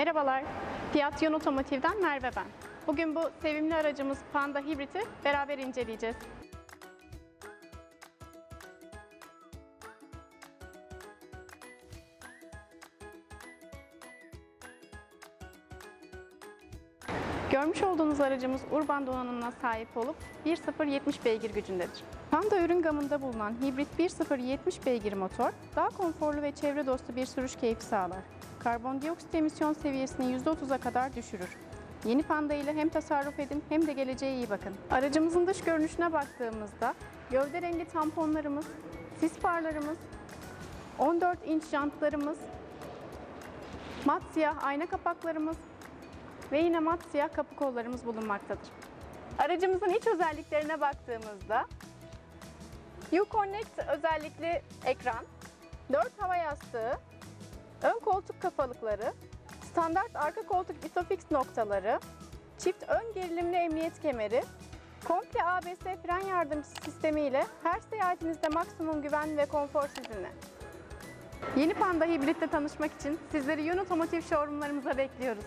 Merhabalar, Fiyat Yon Otomotiv'den Merve ben. Bugün bu sevimli aracımız Panda Hibrit'i beraber inceleyeceğiz. Görmüş olduğunuz aracımız urban donanımına sahip olup 1.0-70 beygir gücündedir. Panda ürün gamında bulunan hibrit 1.0-70 beygir motor, daha konforlu ve çevre dostu bir sürüş keyfi sağlar. Karbondioksit emisyon seviyesini %30'a kadar düşürür. Yeni Panda ile hem tasarruf edin hem de geleceğe iyi bakın. Aracımızın dış görünüşüne baktığımızda gövde rengi tamponlarımız, sis farlarımız, 14 inç jantlarımız, mat siyah ayna kapaklarımız, ve yine mat siyah kapı kollarımız bulunmaktadır. Aracımızın iç özelliklerine baktığımızda Uconnect özellikli ekran, 4 hava yastığı, ön koltuk kafalıkları, standart arka koltuk isofix noktaları, çift ön gerilimli emniyet kemeri, komple ABS fren yardımcısı sistemi ile her seyahatinizde maksimum güven ve konfor sizinle. Yeni Panda Hibrit'le tanışmak için sizleri Yun Otomotiv showroomlarımıza bekliyoruz.